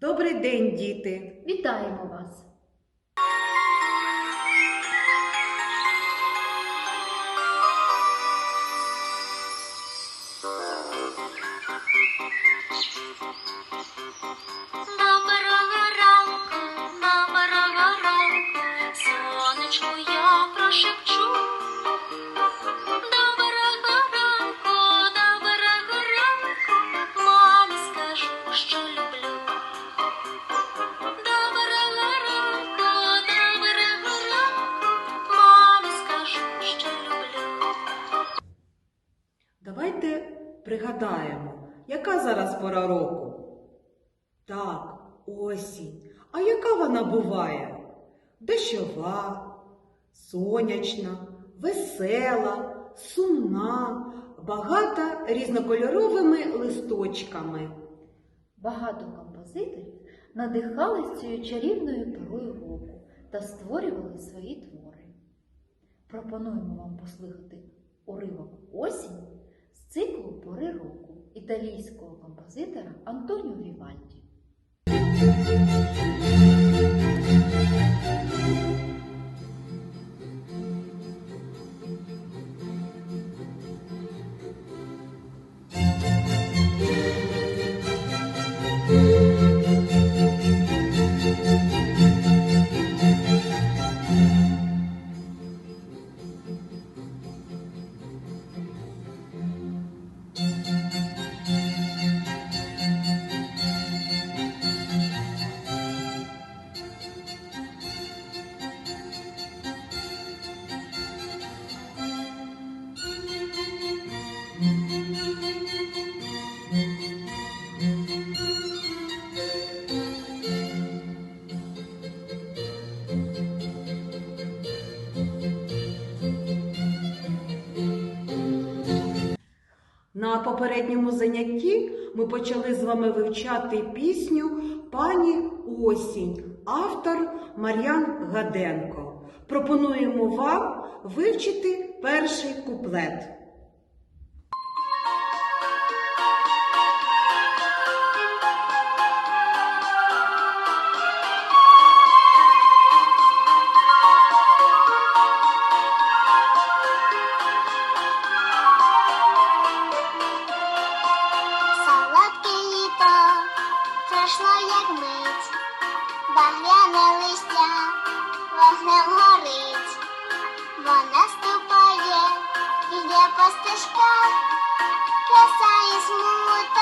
Добрий день, діти! Вітаємо вас! Доброго ранку, доброго ранку, сонечку я прошепчу. Давайте пригадаємо, яка зараз пора року? Так, осінь. А яка вона буває? Дощова, сонячна, весела, сумна, багата різнокольоровими листочками. Багато композиторів надихались цією чарівною порою року та створювали свої твори. Пропонуємо вам послухати уривок осінь італійського композитора Антоніо Вівальді. На попередньому занятті ми почали з вами вивчати пісню Пані Осінь, автор Мар'ян Гаденко. Пропонуємо вам вивчити перший куплет. Багряне листя вогнем горить, вона ступає, йде по стежках, краса і смуток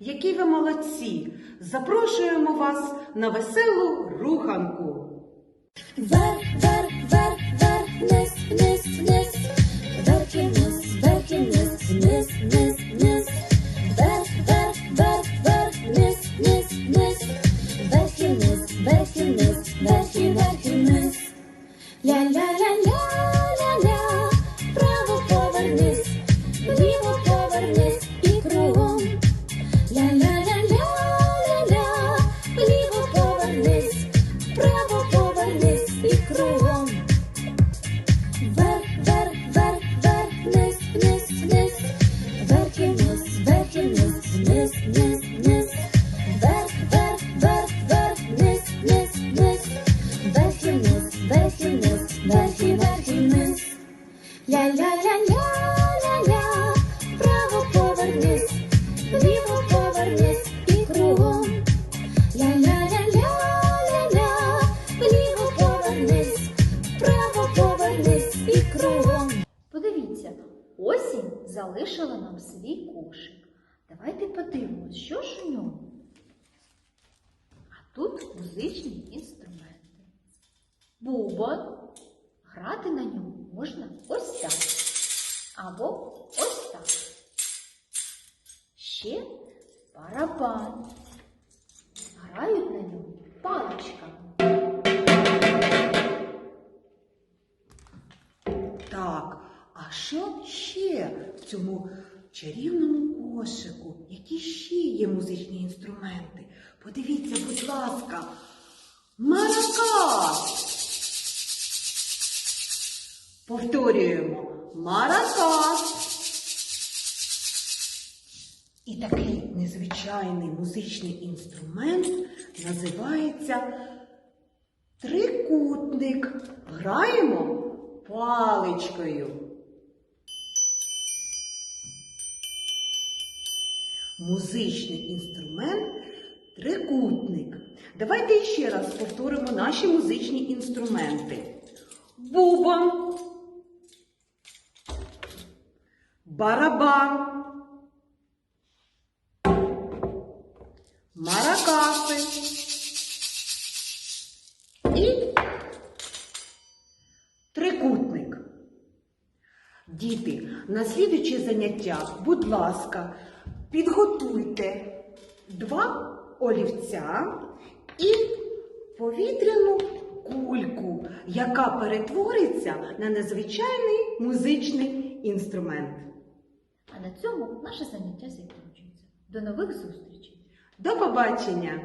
Які ви молодці! Запрошуємо вас на веселу руханку. miss, miss. Werken muss, werken muss, miss, miss, miss. Werk, werk, werk, werk, miss, miss, miss. Werken muss, werken muss, werken, werken muss. Ja, ja, ja, ja. Залишила нам свій кошик. Давайте подивимось, що ж у ньому. А тут музичні інструменти. Бубон. Грати на ньому можна ось так. Або ось так. Ще барабан. Грають на ньому паличками. Так, а що ще в цьому чарівному кошику? Які ще є музичні інструменти? Подивіться, будь ласка, маракас. Повторюємо маракас. І такий незвичайний музичний інструмент називається трикутник. Граємо паличкою. Музичний інструмент трикутник. Давайте ще раз повторимо наші музичні інструменти. Бубон, барабан, маракаси і трикутник. Діти, на слідуче заняття, будь ласка, підготуйте два олівця і повітряну кульку, яка перетвориться на незвичайний музичний інструмент. А на цьому наше заняття закінчується. До нових зустрічей! До побачення!